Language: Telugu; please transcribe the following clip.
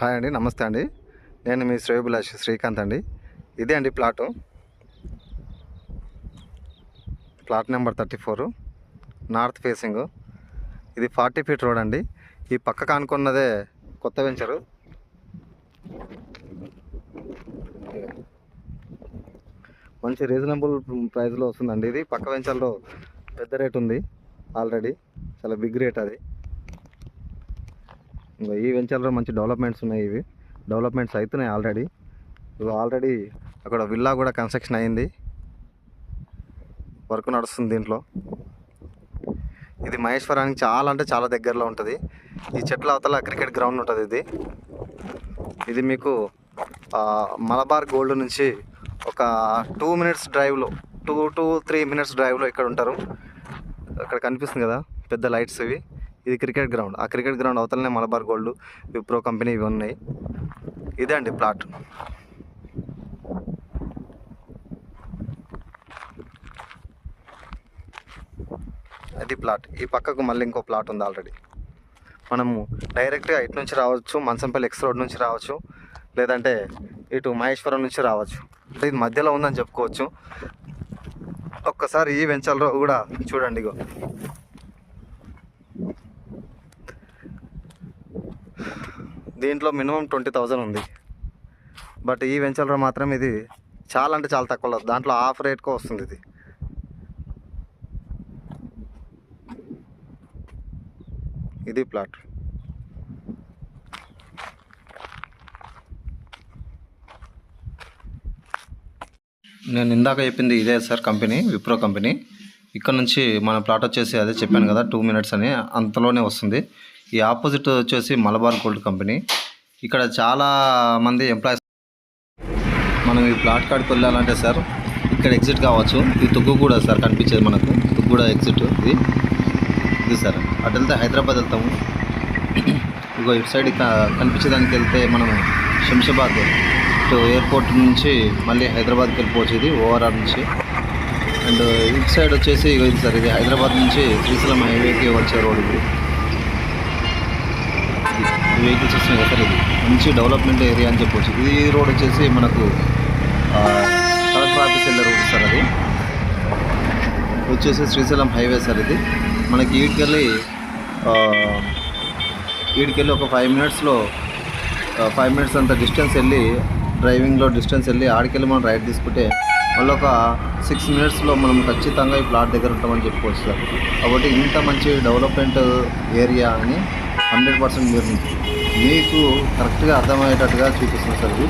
హాయ్ అండి నమస్తే అండి. నేను మీ శ్రేయభిలాష్ శ్రీకాంత్ అండి. ఇదే అండి plot. Plot number thirty four north facing. ఇది ఫార్టీ ఫీట్ రోడ్ అండి. ఈ పక్క కానుకున్నదే కొత్త వెంచరు. మంచి రీజనబుల్ ప్రైస్లో వస్తుందండి ఇది. పక్క వెంచర్లో పెద్ద రేట్ ఉంది ఆల్రెడీ. చాలా బిగ్ రేట్ అది. ఇంకా ఈ వెంచర్లో మంచి డెవలప్మెంట్స్ ఉన్నాయి ఇవి. డెవలప్మెంట్స్ అవుతున్నాయి ఆల్రెడీ. ఇవి ఆల్రెడీ అక్కడ విల్లా కూడా కన్స్ట్రక్షన్ అయింది. వర్క్ నడుస్తుంది దీంట్లో. ఇది మహేశ్వరానికి చాలా అంటే చాలా దగ్గరలో ఉంటుంది. ఈ చెట్ల అవతల క్రికెట్ గ్రౌండ్ ఉంటుంది ఇది. ఇది మీకు మలబార్ గోల్డ్ నుంచి ఒక టూ మినిట్స్ డ్రైవ్లో టూ టూ త్రీ మినిట్స్ డ్రైవ్లో ఇక్కడ ఉంటారు. అక్కడ కనిపిస్తుంది కదా పెద్ద లైట్స్ ఇవి. ఇది క్రికెట్ గ్రౌండ్. ఆ క్రికెట్ గ్రౌండ్ అవతలనే మలబార్ గోల్డ్ విప్రో కంపెనీ ఇవి ఉన్నాయి. ఇదే అండి ప్లాట్. అది ప్లాట్. ఈ పక్కకు మళ్ళీ ఇంకో ప్లాట్ ఉంది ఆల్రెడీ. మనము డైరెక్ట్గా ఇటు నుంచి రావచ్చు మంచంపల్లి ఎక్స్ రోడ్ నుంచి రావచ్చు లేదంటే ఇటు మహేశ్వరం నుంచి రావచ్చు. అంటే ఇది మధ్యలో ఉందని చెప్పుకోవచ్చు. ఒక్కసారి ఈ వెంచర్లో కూడా చూడండి ఇగో. దీంట్లో మినిమం ట్వంటీ థౌజండ్ ఉంది. బట్ ఈ వెంచర్లో మాత్రం ఇది చాలా అంటే చాలా తక్కువ దాంట్లో హాఫ్ రేట్కో వస్తుంది ఇది. ఇది ప్లాట్. నేను ఇందాక చెప్పింది ఇదే సార్ కంపెనీ విప్రో కంపెనీ. ఇక్కడ నుంచి మన ప్లాట్ వచ్చేసి అదే చెప్పాను కదా టూ మినిట్స్ అని. అంతలోనే వస్తుంది. ఈ ఆపోజిట్ వచ్చేసి మలబార్ గోల్డ్ కంపెనీ. ఇక్కడ చాలా మంది ఎంప్లాయీస్ మనం ఈ ప్లాట్ కాడికి వెళ్ళాలంటే సార్ ఇక్కడ ఎగ్జిట్ కావచ్చు. ఇది తుగ్గు కూడా సార్ కనిపించేది మనకు. తుగ్గు కూడా ఎగ్జిట్ ఇది. ఇది సార్. అటు వెళ్తే హైదరాబాద్ వెళ్తాము. ఇగో ఇటు సైడ్ కనిపించేదానికి వెళ్తే మనం శంషాబాద్ ఇటు ఎయిర్పోర్ట్ నుంచి మళ్ళీ హైదరాబాద్కి వెళ్ళిపోవచ్చు ఇది ఓఆర్ఆర్ నుంచి. అండ్ ఇటు సైడ్ వచ్చేసి ఇది సార్. ఇది హైదరాబాద్ నుంచి శ్రీశైలం హైవేకి వచ్చే రోడ్ ఇది. వెహికల్స్ వస్తున్నాయి కదా సార్ ఇది. మంచి డెవలప్మెంట్ ఏరియా అని చెప్పొచ్చు. ఇది రోడ్ వచ్చేసి మనకు కలెక్టర్ ఆఫీస్ వెళ్ళే రోడ్ సార్ అది. వచ్చేసి శ్రీశైలం హైవే సార్ ఇది. మనకి ఈడికెళ్ళి ఈడికెళ్ళి ఒక ఫైవ్ మినిట్స్లో ఫైవ్ మినిట్స్ అంత డిస్టెన్స్ వెళ్ళి డ్రైవింగ్లో డిస్టెన్స్ వెళ్ళి ఆడికెళ్ళి మనం రైడ్ తీసుకుంటే మళ్ళీ ఒక సిక్స్ మినిట్స్లో మనం ఖచ్చితంగా ఈ ప్లాట్ దగ్గర ఉంటామని చెప్పుకోవచ్చు సార్ కాబట్టి ఇంత మంచి డెవలప్మెంట్ ఏరియా అని హండ్రెడ్ పర్సెంట్ మీరు మీకు కరెక్ట్గా అర్థమయ్యేటట్టుగా చూపిస్తుంది సార్ ఇది.